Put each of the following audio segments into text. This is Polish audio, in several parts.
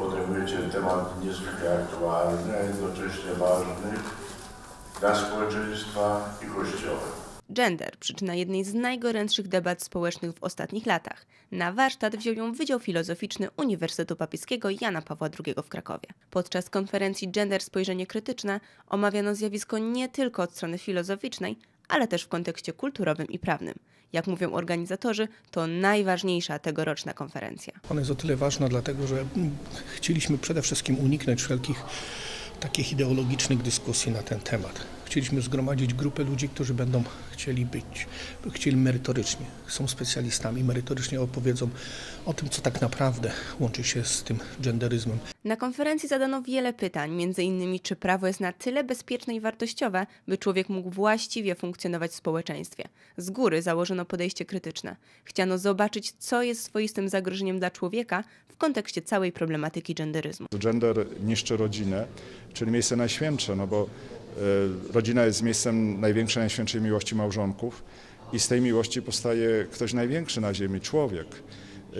podejmujecie temat niezwykle aktualny, a jednocześnie ważny dla społeczeństwa i Kościoła. Gender przyczyna jednej z najgorętszych debat społecznych w ostatnich latach. Na warsztat wziął ją Wydział Filozoficzny Uniwersytetu Papieskiego Jana Pawła II w Krakowie. Podczas konferencji Gender Spojrzenie Krytyczne omawiano zjawisko nie tylko od strony filozoficznej, ale też w kontekście kulturowym i prawnym. Jak mówią organizatorzy, to najważniejsza tegoroczna konferencja. Ona jest o tyle ważna, dlatego że chcieliśmy przede wszystkim uniknąć wszelkich takich ideologicznych dyskusji na ten temat. Chcieliśmy zgromadzić grupę ludzi, którzy będą chcieli być, chcieli merytorycznie, są specjalistami, merytorycznie opowiedzą o tym, co tak naprawdę łączy się z tym genderyzmem. Na konferencji zadano wiele pytań, m.in. czy prawo jest na tyle bezpieczne i wartościowe, by człowiek mógł właściwie funkcjonować w społeczeństwie. Z góry założono podejście krytyczne. Chciano zobaczyć, co jest swoistym zagrożeniem dla człowieka w kontekście całej problematyki genderyzmu. Gender niszczy rodzinę, czyli miejsce najświętsze, no bo rodzina jest miejscem największej, najświętszej miłości małżonków i z tej miłości powstaje ktoś największy na ziemi, człowiek. E,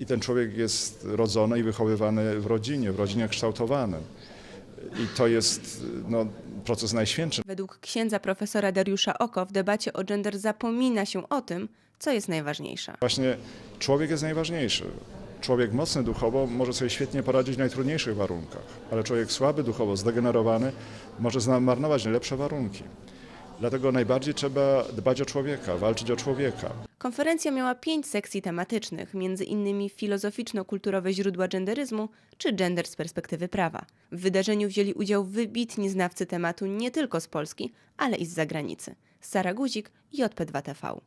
I ten człowiek jest rodzony i wychowywany w rodzinie, w rodzinie kształtowany. I to jest no, proces najświętszy. Według księdza profesora Dariusza Oko w debacie o gender zapomina się o tym, co jest najważniejsze. Właśnie człowiek jest najważniejszy. Człowiek mocny duchowo może sobie świetnie poradzić w najtrudniejszych warunkach, ale człowiek słaby duchowo, zdegenerowany może zmarnować najlepsze warunki. Dlatego najbardziej trzeba dbać o człowieka, walczyć o człowieka. Konferencja miała pięć sekcji tematycznych, między innymi filozoficzno-kulturowe źródła genderyzmu czy gender z perspektywy prawa. W wydarzeniu wzięli udział wybitni znawcy tematu nie tylko z Polski, ale i z zagranicy. Sara Guzik, JP2TV.